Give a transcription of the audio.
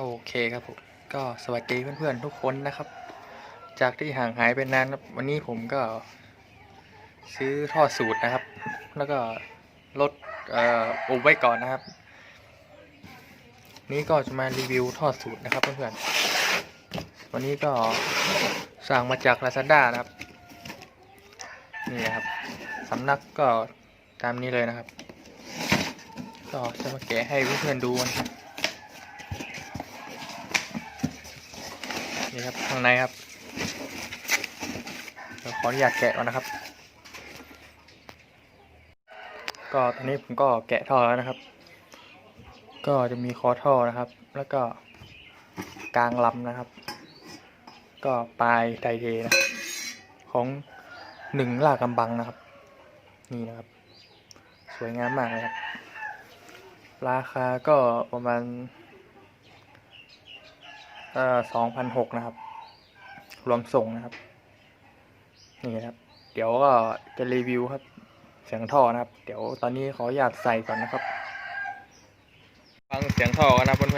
โอเคครับผมก็สวัสดีเพื่อนๆทุกคนนะครับ จากที่ห่างหายไปนานครับวันนี้ผมก็ซื้อท่อสูตรนะครับ แล้วก็ลดอุบไว้ก่อนนะครับ นี่ก็จะมารีวิวท่อสูตรนะครับเพื่อนๆวันนี้ก็สั่งมาจาก Lazada นะครับนี่นะครับสำนักก็ตามนี้เลยนะครับ ก็จะมาแกะให้เพื่อนๆดูนะครับ นี่ครับข้างในครับเดี๋ยวขออนุญาตแกะก่อนนะครับ ก็ตอนนี้ผมก็แกะท่อแล้วนะครับ ก็จะมีคอท่อนะครับ แล้วก็กลางลำนะครับ ก็ปลายไดเทนะของหนึ่งลากกำบังนะครับ นี่นะครับ สวยงามมากเลยครับ ราคาก็ประมาณ เอ่อสองพันหกนะครับ รวมส่งนะครับ นี่นะครับ เดี๋ยวก็จะรีวิวครับ เสียงท่อนะครับ เดี๋ยวตอนนี้ขออยากใส่ก่อนนะครับ ฟังเสียงท่อกันนะเพื่อนๆครับ